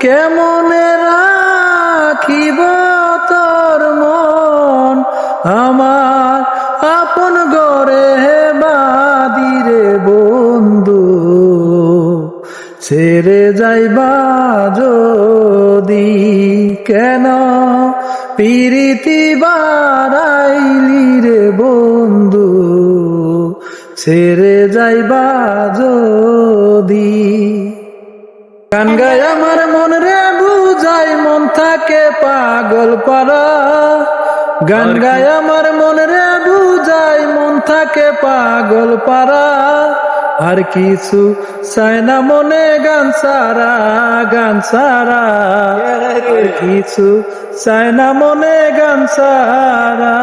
কেমনে রাখিব তোর মন? আমার আপন গরে বাদিরে বন্ধু। ছেড়ে যাইবা যদি কেন? পিরিতি বারাইলি রে বন্ধু। ছেড়ে যাইবা যদি গান গায় আমার মন রে বুঝাই মন থাকে পাগল পারা গান গায় আমার মন রে বুঝাই মন থাকে পাগল পারা আর কিছু চায় না মনে গান সারা গান সারা আর কিছু চায় না মনে গান সারা